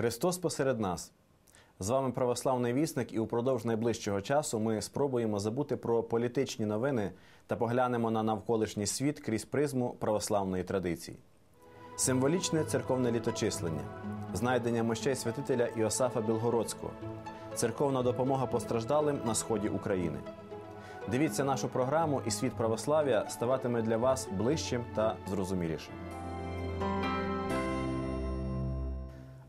Христос посеред нас. З вами православний вісник, і упродовж найближчого часу ми спробуємо забути про політичні новини та поглянемо на навколишній світ крізь призму православної традиції. Символічне церковне літочислення, знайдення мощей святителя Іосафа Білгородського, церковна допомога постраждалим на сході України. Дивіться нашу програму, і світ православ'я ставатиме для вас ближчим та зрозумілішим.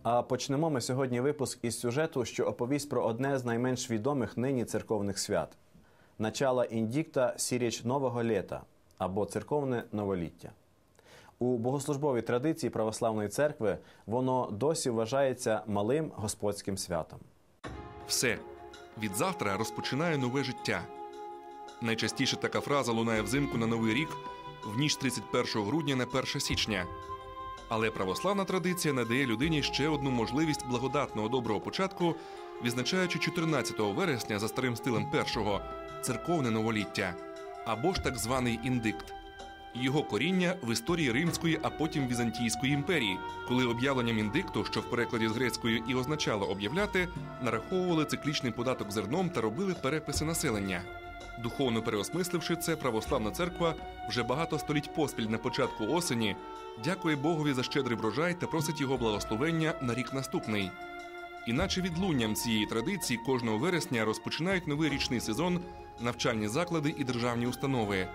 А почнемо ми сьогодні випуск із сюжету, що оповість про одне з найменш відомих нині церковних свят начала індікта сіріч нового літа або церковне новоліття. У богослужбовій традиції православної церкви воно досі вважається малим господським святом. Все відзавтра розпочинаю нове життя. Найчастіше така фраза лунає взимку на новий рік в ніч 31 грудня на 1 січня. Але православна традиція надає людині ще одну можливість благодатного доброго початку, відзначаючи 14 вересня за старим стилем першого церковне новоліття або ж так званий індикт. Його коріння в історії Римської, а потім Візантійської імперії, коли об'явленням індикту, що в перекладі з грецької і означало об'являти, нараховували циклічний податок зерном та робили переписи населення. Духовно переосмисливши це, православна церква вже багато століть поспіль на початку осені дякує Богові за щедрий врожай та просить його благословення на рік наступний. Іначе відлунням цієї традиції кожного вересня розпочинають новий річний сезон навчальні заклади і державні установи.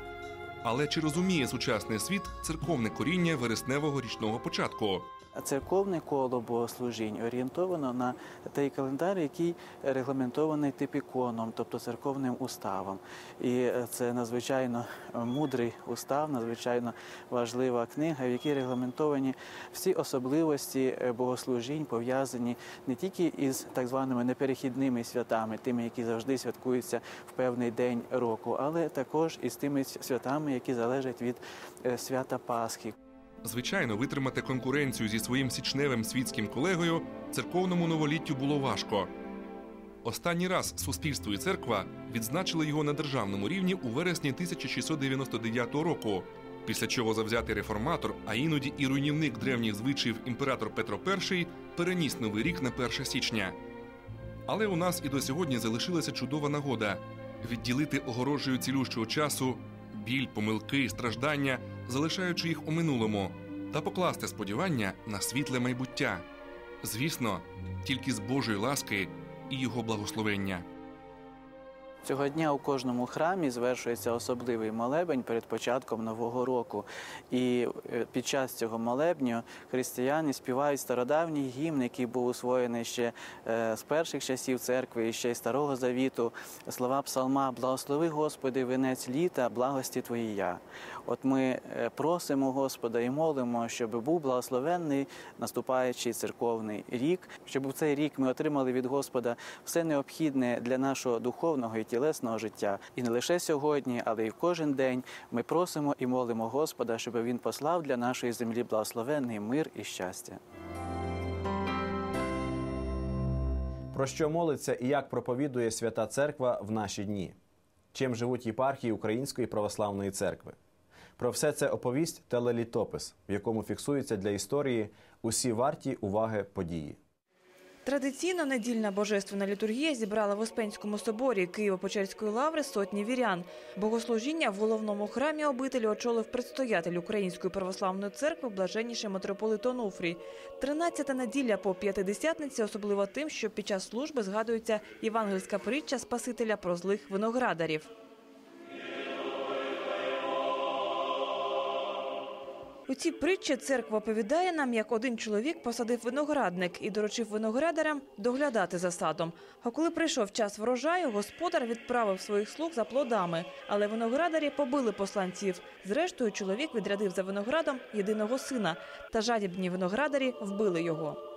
Але чи розуміє сучасний світ церковне коріння вересневого річного початку? Церковне коло богослужінь орієнтовано на той календар, який регламентований типіконом, тобто церковним уставом. І це надзвичайно мудрий устав, надзвичайно важлива книга, в якій регламентовані всі особливості богослужінь, пов'язані не тільки із так званими неперехідними святами, тими, які завжди святкуються в певний день року, але також із тими святами, які залежать від свята Пасхи. Звичайно, витримати конкуренцію зі своїм січневим світським колегою церковному новоліттю було важко. Останній раз суспільство і церква відзначили його на державному рівні у вересні 1699 року, після чого завзятий реформатор, а іноді і руйнівник древніх звичаїв імператор Петро І переніс новий рік на 1 січня. Але у нас і до сьогодні залишилася чудова нагода відділити огорожею цілющого часу біль, помилки, страждання, залишаючи їх у минулому, та покласти сподівання на світле майбуття. Звісно, тільки з Божої ласки і його благословення. Цього дня у кожному храмі звершується особливий молебень перед початком нового року. І під час цього молебню християни співають стародавній гімн, який був усвоєний ще з перших часів церкви і ще й старого завіту. Слова псалма Благослови Господи, венець літа, благості Твоїя. От ми просимо Господа і молимо, щоб був благословенний наступаючий церковний рік, щоб у цей рік ми отримали від Господа все необхідне для нашого духовного і тілесного життя. І не лише сьогодні, але й кожен день ми просимо і молимо Господа, щоб він послав для нашої землі благословенний мир і щастя. Про що молиться і як проповідує Свята Церква в наші дні? Чим живуть єпархії Української православної церкви? Про все це оповість телелітопис, в якому фіксуються для історії усі варті уваги події. Традиційно недільна божественна літургія зібрала в Успенському соборі Києво-Печерської лаври сотні вірян. Богослужіння в головному храмі обителі очолив предстоятель Української православної церкви блаженніший митрополит Онуфрій. Тринадцята неділя по п'ятидесятниці особливо тим, що під час служби згадується євангельська притча Спасителя про злих виноградарів. У цій притчі церква оповідає нам, як один чоловік посадив виноградник і доручив виноградарям доглядати за садом. А коли прийшов час врожаю, господар відправив своїх слуг за плодами, але виноградарі побили посланців. Зрештою, чоловік відрядив за виноградом єдиного сина, та жадібні виноградарі вбили його.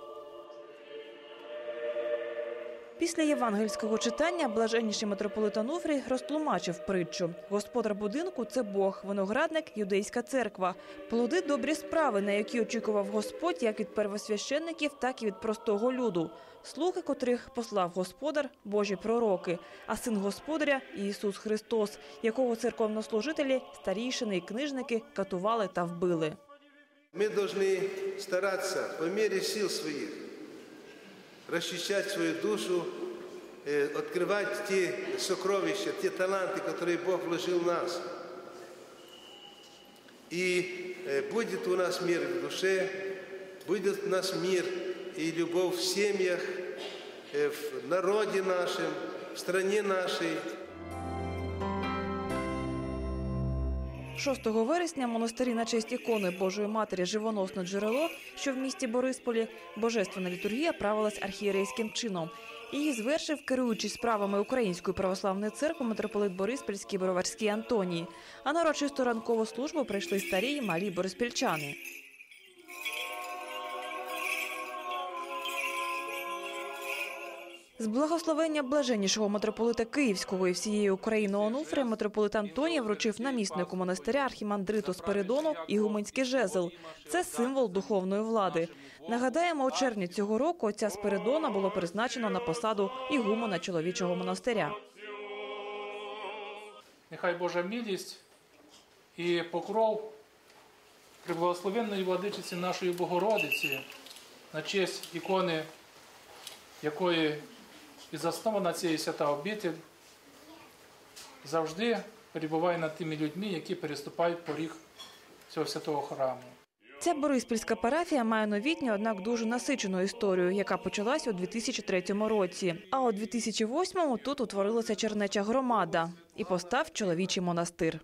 Після євангельського читання блаженніший митрополит Онуфрій розтлумачив притчу. Господар будинку це Бог, виноградник, юдейська церква. Плоди добрі справи, на які очікував Господь як від первосвященників, так і від простого люду. Слуги, котрих послав Господар, Божі пророки, а син Господаря Ісус Христос, якого церковнослужителі, старійшини і книжники катували та вбили. Мы должны стараться по мере сил своих расчищать свою душу, э, открывать те сокровища, те таланты, которые Бог вложил в нас. И э, будет у нас мир в душе, будет у нас мир и любовь в семьях, э, в народе нашем, в стране нашей. 6 вересня монастирі на честь ікони Божої Матері Живоносне джерело, що в місті Борисполі, божественна літургія правилась архієрейським чином. Її звершив, керуючись справами Української православної церкви, митрополит Бориспільський Броварський Антоній. А на урочисту ранкову службу прийшли старі й малі бориспільчани. З благословення блаженнішого митрополита Київського і всієї України Онуфрія митрополит Антоній вручив наміснику монастиря архімандриту Спиридону ігуменський жезл. Це символ духовної влади. Нагадаємо, у червні цього року отця Спиридона було призначено на посаду ігумена чоловічого монастиря. Нехай Божа милість і покров приблагословенної владичиці нашої Богородиці на честь ікони, якої і заснована цієї свята обитель, завжди перебуває над тими людьми, які переступають поріг цього святого храму. Ця Бориспільська парафія має новітню, однак дуже насичену історію, яка почалась у 2003 році. А у 2008-му тут утворилася чернеча громада і постав чоловічий монастир.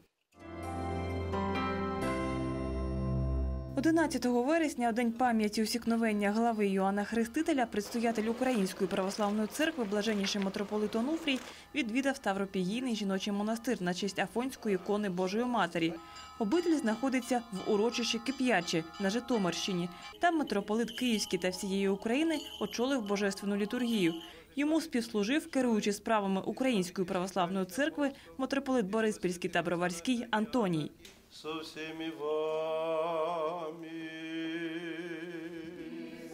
11 вересня, день пам'яті усікновення глави Йоанна Хрестителя, предстоятель Української православної церкви, блаженніший митрополит Онуфрій, відвідав Ставропігійний жіночий монастир на честь Афонської ікони Божої Матері. Обитель знаходиться в урочищі Кип'ячі на Житомирщині. Там митрополит Київський та всієї України очолив божественну літургію. Йому співслужив, керуючи справами Української православної церкви, митрополит Бориспільський та Броварський Антоній. Со всеми вами.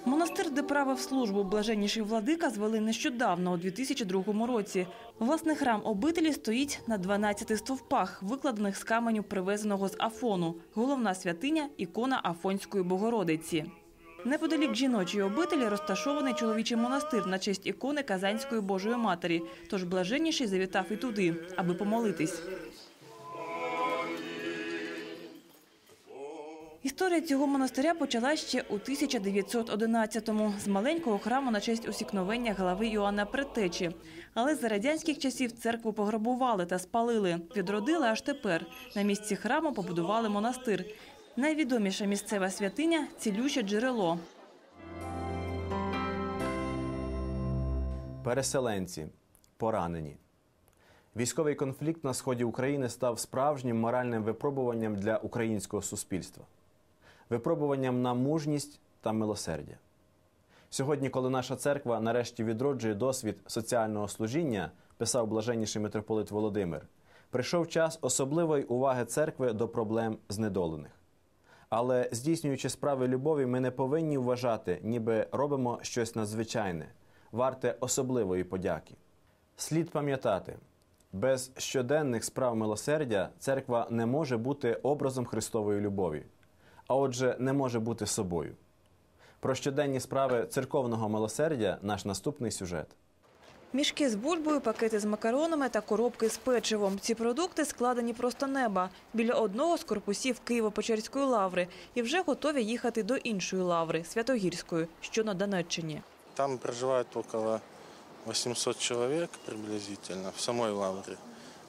Монастир, де правив службу блаженніший владика, звели нещодавно, у 2002 році. Власний храм обителі стоїть на 12 стовпах, викладених з каменю, привезеного з Афону. Головна святиня – ікона Афонської Богородиці. Неподалік жіночої обителі розташований чоловічий монастир на честь ікони Казанської Божої Матері. Тож блаженніший завітав і туди, аби помолитись. Історія цього монастиря почалась ще у 1911-му з маленького храму на честь усікновення глави Іоанна Предтечі. Але за радянських часів церкву пограбували та спалили. Відродили аж тепер. На місці храму побудували монастир. Найвідоміша місцева святиня цілюще джерело. Переселенці поранені. Військовий конфлікт на сході України став справжнім моральним випробуванням для українського суспільства, випробуванням на мужність та милосердя. Сьогодні, коли наша церква нарешті відроджує досвід соціального служіння, писав блаженніший митрополит Володимир, прийшов час особливої уваги церкви до проблем знедолених. Але здійснюючи справи любові, ми не повинні вважати, ніби робимо щось надзвичайне, варте особливої подяки. Слід пам'ятати, без щоденних справ милосердя церква не може бути образом Христової любові, а отже, не може бути собою. Про щоденні справи церковного милосердя наш наступний сюжет. Мішки з бульбою, пакети з макаронами та коробки з печивом. Ці продукти складені просто неба біля одного з корпусів Києво-Печерської лаври і вже готові їхати до іншої лаври Святогірської, що на Донеччині. Там проживает около 800 человек приблизительно в самой Лавре.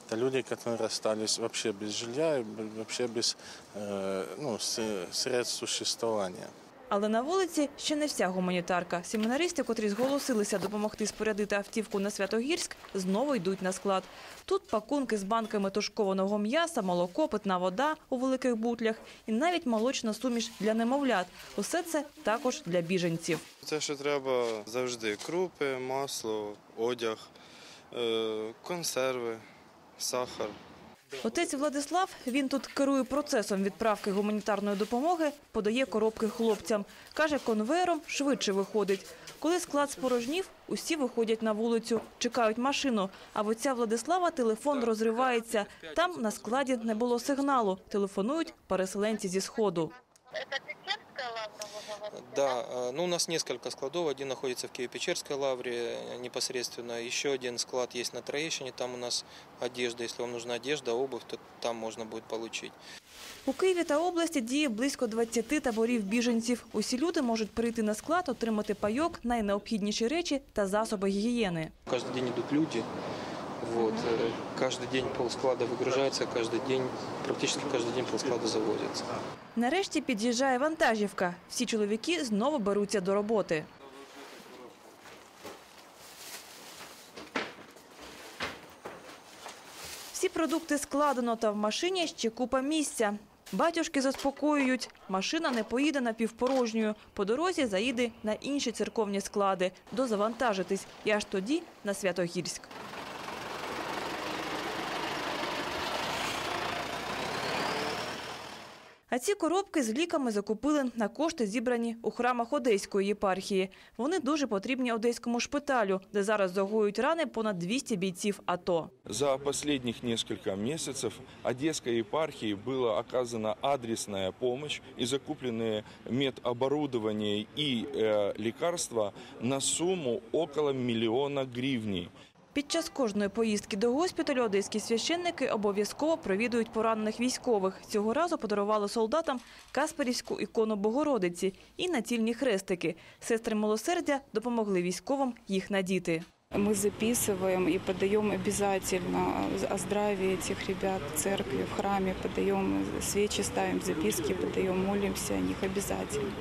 Это люди, которые остались вообще без жилья и б- вообще без э, ну, с- средств существования. Але на вулиці ще не вся гуманітарка. Семінаристи, котрі зголосилися допомогти спорядити автівку на Святогірськ, знову йдуть на склад. Тут пакунки з банками тушкованого м'яса, молоко, питна вода у великих бутлях і навіть молочна суміш для немовлят. Усе це також для біженців. Те, що треба завжди крупи, масло, одяг, е, консерви, сахар. Отець Владислав, він тут керує процесом відправки гуманітарної допомоги, подає коробки хлопцям. Каже, конвейером швидше виходить. Коли склад спорожнів, усі виходять на вулицю, чекають машину. А в отця Владислава телефон розривається. Там на складі не було сигналу. Телефонують переселенці зі Сходу. Да, э, ну у нас несколько складов. Один находится в Киево-Печерской лавре э, непосредственно. Еще один склад есть на Троещине. Там у нас одежда. Если вам нужна одежда, обувь, то там можно будет получить. У Києві та області діє близько 20 таборів біженців. Усі люди можуть прийти на склад, отримати пайок, найнеобхідніші речі та засоби гігієни. Каждый день идут люди. Вот. э, Каждый день полсклада выгружается, каждый день, практически каждый день полсклада заводится. Нарешті під'їжджає вантажівка. Всі чоловіки знову беруться до роботи. Всі продукти складено, та в машині ще купа місця. Батюшки заспокоюють, машина не поїде напівпорожньою. По дорозі заїде на інші церковні склади, дозавантажитись і аж тоді на Святогірськ. А ці коробки з ліками закупили на кошти, зібрані у храмах Одеської єпархії. Вони дуже потрібні одеському шпиталю, де зараз загоюють рани понад 200 бійців АТО. За последних несколько месяцев Одесской епархии была оказана адресная помощь и закуплены медоборудование и э, лекарства на сумму около миллиона гривней. Під час кожної поїздки до госпіталю одеські священники обов'язково провідують поранених військових. Цього разу подарували солдатам Касперівську ікону Богородиці і націльні хрестики. Сестри милосердя допомогли військовим їх надіти. Мы записываем и подаем обязательно о здравии этих ребят в церкви, в храме, подаем свечи, ставим записки, подаем, молимся о них обязательно.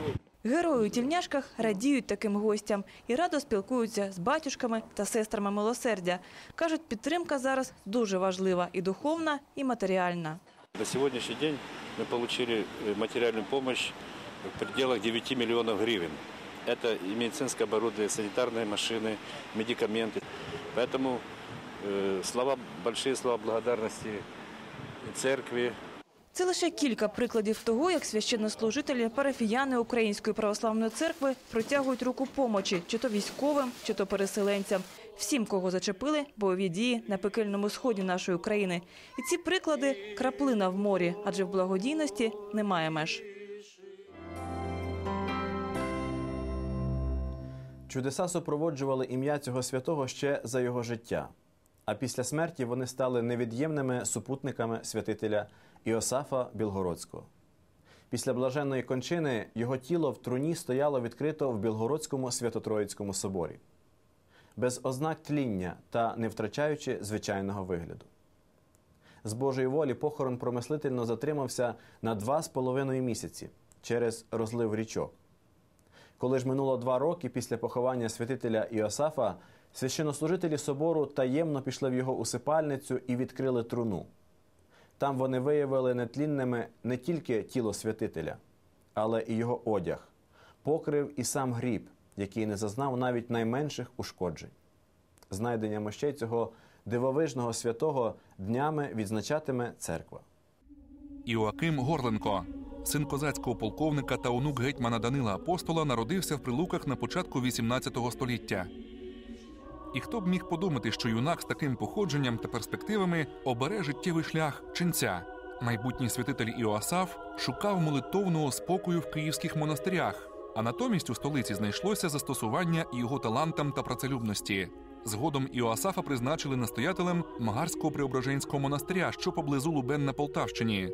Герої у тільняшках радіють таким гостям і радо спілкуються з батюшками та сестрами милосердя. Кажуть, підтримка зараз дуже важлива і духовна, і матеріальна. На сегодняшний день мы получили э, материальную помощь в пределах 9 миллионов гривен. Это и медицинское оборудование, санитарные машины, медикаменты. Поэтому э, слова, большие слова благодарности церкви, це лише кілька прикладів того, як священнослужителі, парафіяни Української православної церкви протягують руку помочі чи то військовим, чи то переселенцям. Всім, кого зачепили бойові дії на пекельному сході нашої країни. І ці приклади – краплина в морі, адже в благодійності немає меж. Чудеса супроводжували ім'я цього святого ще за його життя. А після смерті вони стали невід'ємними супутниками святителя Іосафа Білгородського. Після блаженної кончини його тіло в труні стояло відкрито в Білгородському Свято-Троїцькому соборі, без ознак тління та не втрачаючи звичайного вигляду. З Божої волі похорон промислительно затримався на два з половиною місяці через розлив річок. Коли ж минуло два роки після поховання святителя Іосафа, священнослужителі собору таємно пішли в його усипальницю і відкрили труну. Там вони виявили нетлінними не тільки тіло святителя, але і його одяг, покрив і сам гріб, який не зазнав навіть найменших ушкоджень. Знайдення мощей цього дивовижного святого днями відзначатиме церква. Іоаким Горленко, син козацького полковника та онук гетьмана Данила Апостола, народився в Прилуках на початку XVIII століття. І хто б міг подумати, що юнак з таким походженням та перспективами обере життєвий шлях ченця. Майбутній святитель Іоасаф шукав молитовного спокою в київських монастирях, а натомість у столиці знайшлося застосування його талантам та працелюбності. Згодом Іоасафа призначили настоятелем Магарського преображенського монастиря, що поблизу Лубен на Полтавщині.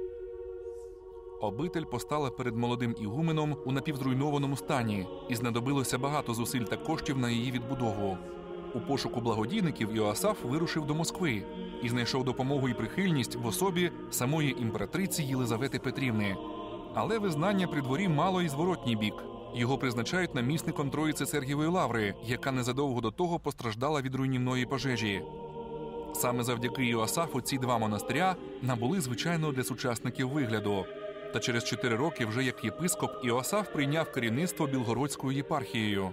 Обитель постала перед молодим ігуменом у напівзруйнованому стані, і знадобилося багато зусиль та коштів на її відбудову. У пошуку благодійників Іоасаф вирушив до Москви і знайшов допомогу і прихильність в особі самої імператриці Єлизавети Петрівни. Але визнання при дворі мало і зворотній бік. Його призначають намісником Троїці Сергієвої лаври, яка незадовго до того постраждала від руйнівної пожежі. Саме завдяки Іоасафу ці два монастиря набули звичайного для сучасників вигляду. Та через чотири роки, вже як єпископ, Іоасаф прийняв керівництво Білгородською єпархією.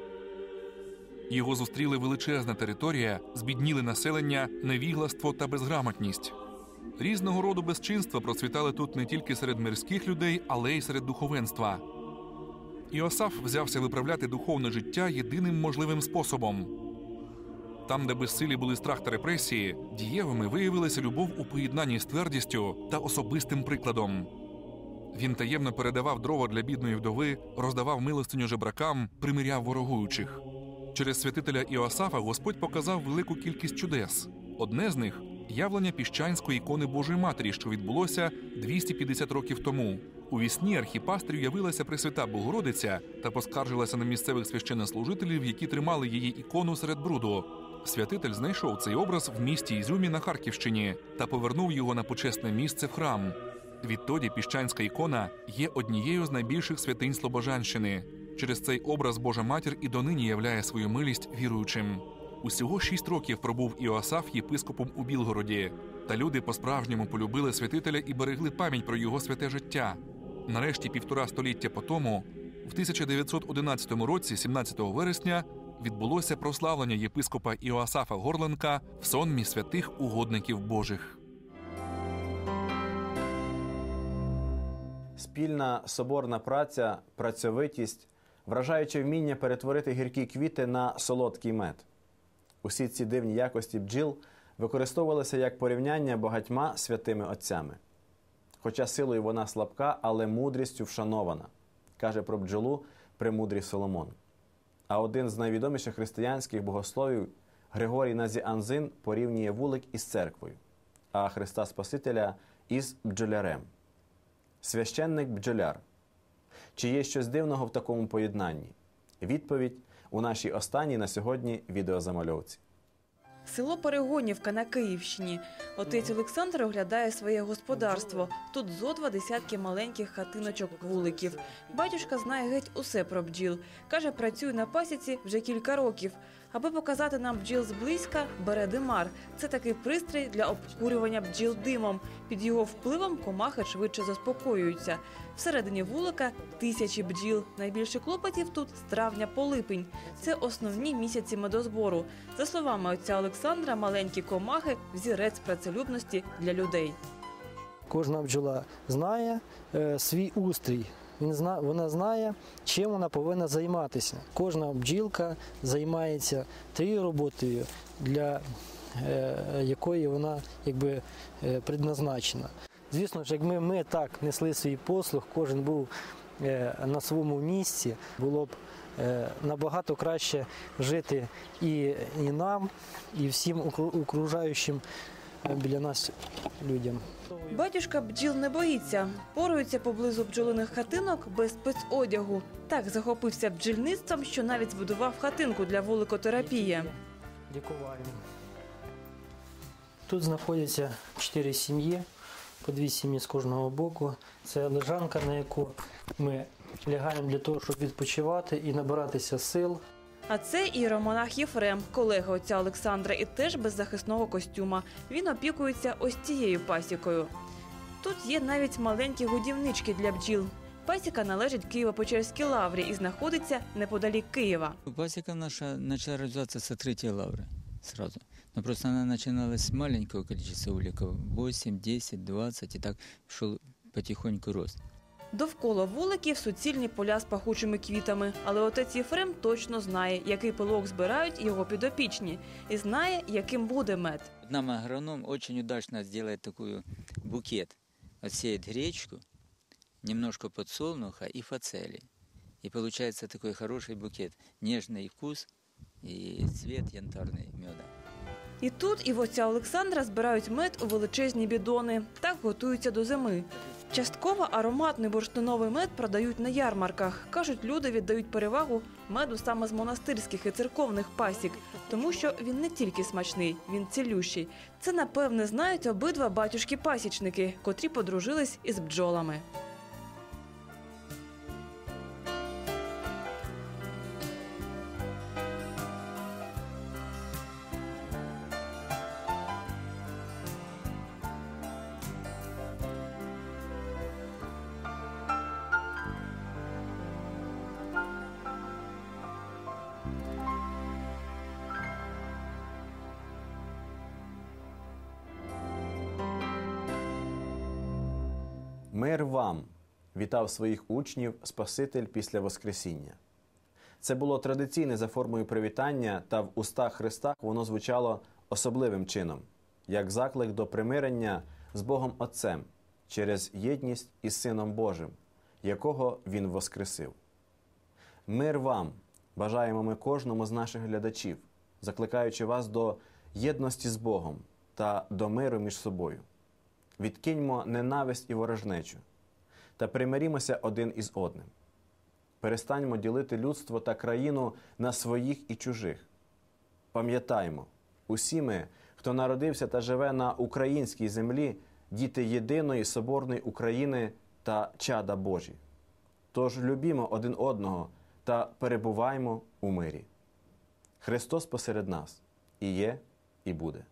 Його зустріли величезна територія, збідніли населення, невігластво та безграмотність. Різного роду безчинства процвітали тут не тільки серед мирських людей, але й серед духовенства. Іосаф взявся виправляти духовне життя єдиним можливим способом. Там, де безсилі були страх та репресії, дієвими виявилася любов у поєднанні з твердістю та особистим прикладом. Він таємно передавав дрова для бідної вдови, роздавав милостиню жебракам, примиряв ворогуючих. Через святителя Іосафа Господь показав велику кількість чудес. Одне з них явлення піщанської ікони Божої Матері, що відбулося 250 років тому. У вісні архіпастрю явилася Пресвята Богородиця та поскаржилася на місцевих священнослужителів, які тримали її ікону серед бруду. Святитель знайшов цей образ в місті Ізюмі на Харківщині та повернув його на почесне місце в храм. Відтоді піщанська ікона є однією з найбільших святинь Слобожанщини. Через цей образ Божа матір і донині являє свою милість віруючим. Усього шість років пробув Іоасаф єпископом у Білгороді, та люди по-справжньому полюбили святителя і берегли пам'ять про його святе життя. Нарешті, півтора століття по тому, в 1911 році, 17 вересня, відбулося прославлення єпископа Іоасафа Горленка в сонмі святих угодників Божих. Спільна соборна праця, працьовитість, вражаюче вміння перетворити гіркі квіти на солодкий мед. Усі ці дивні якості бджіл використовувалися як порівняння багатьма святими отцями. Хоча силою вона слабка, але мудрістю вшанована, каже про бджолу премудрий Соломон. А один з найвідоміших християнських богословів Григорій Назіанзин порівнює вулик із церквою, а Христа Спасителя із бджолярем. Священник бджоляр. Чи є щось дивного в такому поєднанні? Відповідь у нашій останній на сьогодні відеозамальовці. Село Перегонівка на Київщині. Отець Олександр оглядає своє господарство. Тут зо два десятки маленьких хатиночок вуликів. Батюшка знає геть усе про бджіл. Каже, працює на пасіці вже кілька років. Аби показати нам бджіл зблизька, бере димар. Це такий пристрій для обкурювання бджіл димом. Під його впливом комахи швидше заспокоюються. Всередині вулика тисячі бджіл. Найбільше клопотів тут з травня по липень. Це основні місяці медозбору. За словами отця Олександра, маленькі комахи взірець працелюбності для людей. Кожна бджола знає е, свій устрій. Він зна, вона знає, чим вона повинна займатися. Кожна бджілка займається тією роботою, для е, якої вона якби е, предназначена. Звісно ж, якби ми так несли свій послуг, кожен був е, на своєму місці, було б е, набагато краще жити і, і нам, і всім окружаючим біля нас людям. Батюшка бджіл не боїться. Порується поблизу бджолиних хатинок без спецодягу. Так захопився бджільництвом, що навіть збудував хатинку для вуликотерапії. лікувальні. Тут знаходяться чотири сім'ї, по дві сім'ї з кожного боку. Це лежанка, на яку ми лягаємо для того, щоб відпочивати і набиратися сил. А це іеромонах Єфрем, колега отця Олександра, і теж без захисного костюма. Він опікується ось цією пасікою. Тут є навіть маленькі годівнички для бджіл. Пасіка належить Києво-Печерській лаврі і знаходиться неподалік Києва. Пасека наша начала развиваться с открытия лавры сразу. Но просто она начиналась с маленького количества уликов, 8, 10, 20, и так шел потихоньку рост. Довкола вуликів суцільні поля з пахучими квітами, але отець Єфрем точно знає, який пилок збирають його підопічні, і знає, яким буде мед. Нам агроном очень удачно сделает такой букет. Отсеет гречку, немножко подсолнуха и фацелии. И получается такой хороший букет. Нежный вкус и цвет янтарный меда. І тут і в отця Олександра збирають мед у величезні бідони. Так готуються до зими. Частково ароматний бурштиновий мед продають на ярмарках. Кажуть, люди віддають перевагу меду саме з монастирських і церковних пасік, тому що він не тільки смачний, він цілющий. Це напевне знають обидва батюшки-пасічники, котрі подружились із бджолами. Мир вам! вітав своїх учнів Спаситель після Воскресіння. Це було традиційне за формою привітання, та в устах Христа воно звучало особливим чином, як заклик до примирення з Богом Отцем через єдність із Сином Божим, якого Він воскресив. Мир вам! Бажаємо ми кожному з наших глядачів, закликаючи вас до єдності з Богом та до миру між собою. Відкиньмо ненависть і ворожнечу та примирімося один із одним. Перестаньмо ділити людство та країну на своїх і чужих. Пам'ятаймо, усі ми, хто народився та живе на українській землі, діти єдиної соборної України та чада Божі. Тож любімо один одного та перебуваймо у мирі. Христос посеред нас і є, і буде.